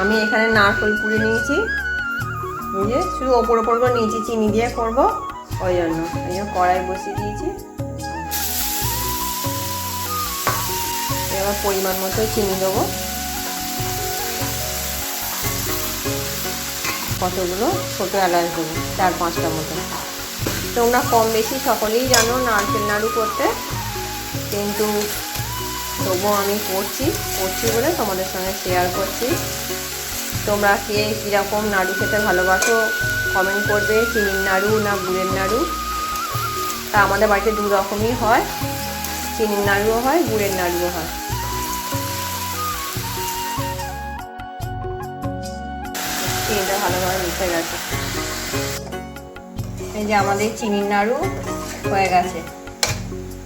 আমি এখানে নারকল পুড়ে নিয়েছি। যে শুধু ওপর ওপর করে নিয়েছি চিনি দিয়ে করব। ওই জন্য। এই জন্য কড়াই বসিয়ে দিয়েছি। এবার পরিমাণ মতো চিনি দেবো। কতগুলো? ছোটো এলাচ দেবো, চার পাঁচটা মতো। তোমরা কম বেশি সকলেই জানো নারকেল নাড়ু করতে। কিন্তু তবুও আমি করছি করছি বলে তোমাদের সঙ্গে শেয়ার করছি। তোমরা কে কীরকম নাড়ু খেতে ভালোবাসো কমেন্ট করবে, চিনির নাড়ু না গুড়ের নাড়ু। তা আমাদের বাড়িতে দু রকমই হয়। চিনির নাড়ুও হয়, গুড়ের নাড়ুও হয়। চিনিটা ভালোভাবে মিশে গেছে। এই যে আমাদের চিনির নাড়ু হয়ে গেছে।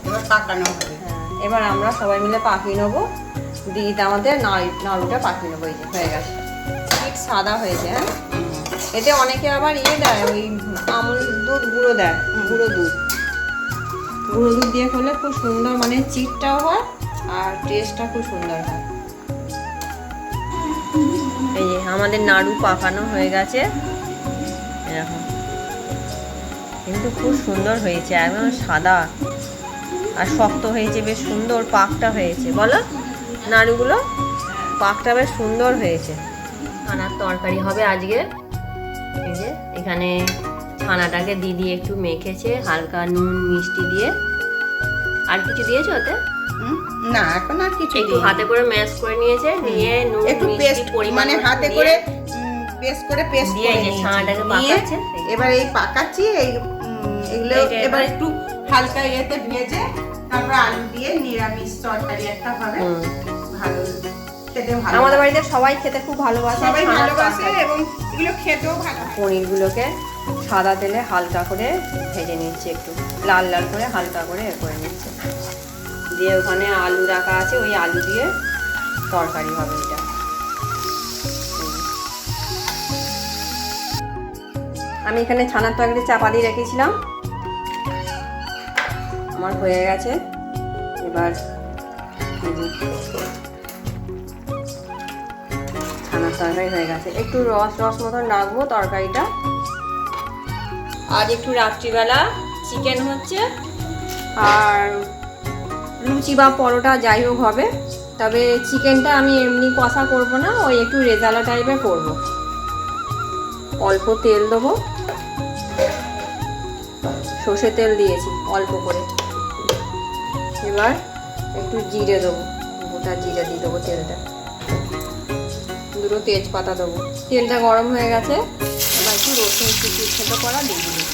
এবার পাকানো হবে। এবার আমরা সবাই মিলে পাকিয়ে নেব। দিদিটা আমাদের নাড়ু- নাড়ুটা পাকিয়ে নেব এই যে হয়ে গেছে। ঠিক সাদা হয়েছে হ্যাঁ? এতে অনেকে আবার ইয়ে দেয় ওই আমুল দুধ গুঁড়ো দেয় গুঁড়ো দুধ। গুঁড়ো দুধ দিয়ে করলে খুব সুন্দর মানে চিটটাও হয় আর টেস্টটা খুব সুন্দর হয়। এই যে আমাদের নাড়ু পাকানো হয়ে গেছে। এরকম। কিন্তু খুব সুন্দর হয়েছে একদম সাদা। আর শক্ত হয়েছে বেশ সুন্দর পাকটা হয়েছে। বলো নাড়ুগুলো পাকটা বেশ সুন্দর হয়েছে। ছানার তরকারি হবে আজকে। এই যে এখানে ছানাটাকে দিদি একটু মেখেছে হালকা নুন মিষ্টি দিয়ে। আর কিছু দিয়েছ ওতে? না এখন আর কিছু একটু হাতে করে ম্যাশ করে নিয়েছে দিয়ে নুন একটু পেস্ট পরিমাণ মানে হাতে করে পেস্ট করে পেস্ট দিয়ে এই ছানাটাকে পাকাচ্ছে। এবার এই পাকাচ্ছি এই এগুলো এবার এবার- একটু হালকা ইয়েতে ভেজে তারপর আলু দিয়ে নিরামিষ তরকারি একটা হবে। ভালো খেতে ভালো। আমাদের বাড়িতে সবাই খেতে খুব ভালোবাসে সবাই ভালোবাসে এবং এগুলো খেতেও ভালো। পনিরগুলোকে সাদা তেলে হালকা করে ভেজে নিচ্ছি একটু। লাল লাল করে হালকা করে এ করে নিচ্ছে। দিয়ে ওখানে আলু রাখা আছে ওই আলু দিয়ে তরকারি হবে এটা। আমি এখানে ছানার তরকারি চাপা দিয়ে রেখেছিলাম। আমার হয়ে গেছে। এবার ছানার তরকারি হয়ে গেছে। একটু রস রস মতন রাখব তরকারিটা। আজ একটু রাত্রিবেলা চিকেন হচ্ছে। আর লুচি বা পরোটা যাই হোক হবে। তবে চিকেনটা আমি এমনি কষা করব না, ওই একটু রেজালা টাইপের করব। অল্প তেল দেবো। সর্ষে তেল দিয়েছি, অল্প করে। এবার একটু জিরে দেবো, গোটা জিরে দিয়ে দেবো তেলটা। দুটো তেজপাতা দেবো। তেলটা গরম হয়ে গেছে, এবার একটু রসুন কুচি ছোটো করা দিয়ে দিবি।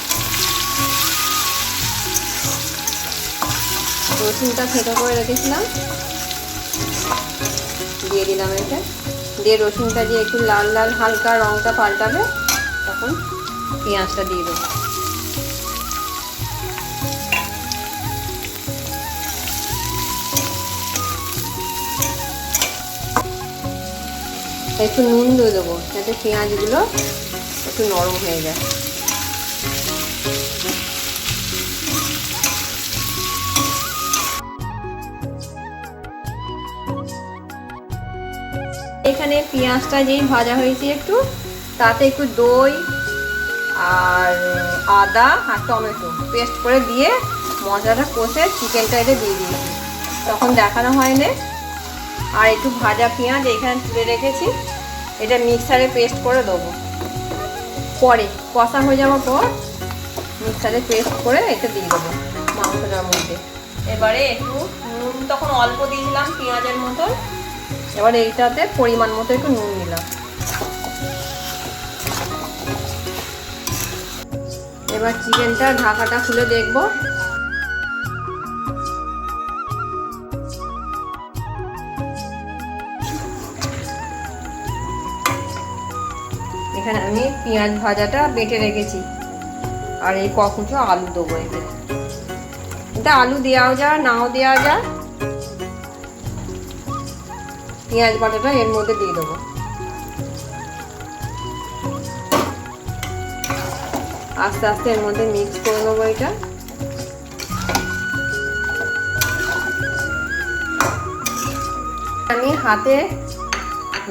রসুনটা ছেটো করে রেখেছিলাম। দিয়ে দিলাম এটা দিয়ে রসুনটা দিয়ে একটু লাল লাল হালকা রঙটা পাল্টাবে, তখন পেঁয়াজটা দিয়ে দেবো। একটু নুন দিয়ে দেবো, যাতে পেঁয়াজগুলো একটু নরম হয়ে যায়। এখানে পেঁয়াজটা যেই ভাজা হয়েছে একটু, তাতে একটু দই আর আদা আর টমেটো পেস্ট করে দিয়ে মশলাটা কষে চিকেনটা এটা দিয়ে দিয়েছি। তখন দেখানো হয়নি। আর একটু ভাজা পেঁয়াজ এখানে তুলে রেখেছি। এটা মিক্সারে পেস্ট করে দেবো। পরে কষা হয়ে যাওয়ার পর মিক্সারে পেস্ট করে এটা দিয়ে দেবো মাংসটার মধ্যে। এবারে একটু নুন তখন অল্প দিয়েছিলাম পেঁয়াজের মতো। এবার এইটাতে পরিমাণ মতো একটু নুন দিলাম। এবার চিকেনটা ঢাকাটা খুলে দেখব। এখানে আমি পেঁয়াজ ভাজাটা বেটে রেখেছি। আর এই ককুচো আলু দেবো এতে এটা আলু দেওয়াও যায়, নাও দেওয়া যায়। পেঁয়াজ বাটাটা এর মধ্যে দিয়ে দেবো। আস্তে আস্তে এর মধ্যে মিক্স করে দেবো এটা। আমি হাতে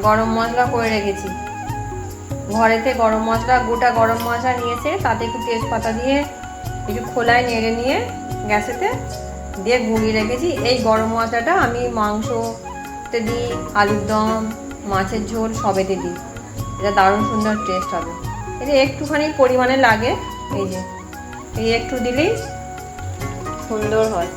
গরম মশলা করে রেখেছি। ঘরেতে গরম মশলা, গোটা গরম মশলা নিয়েছে, তাতে একটু তেজপাতা দিয়ে একটু খোলায় নেড়ে নিয়ে গ্যাসেতে দিয়ে গুঁড়িয়ে রেখেছি। এই গরম মশলাটা আমি মাংসতে দিই, আলুর দম, মাছের ঝোল, সবেতে দিই। এটা দারুণ সুন্দর টেস্ট হবে। এটা একটুখানি পরিমাণে লাগে, এই যে, এই একটু দিলেই সুন্দর হয়।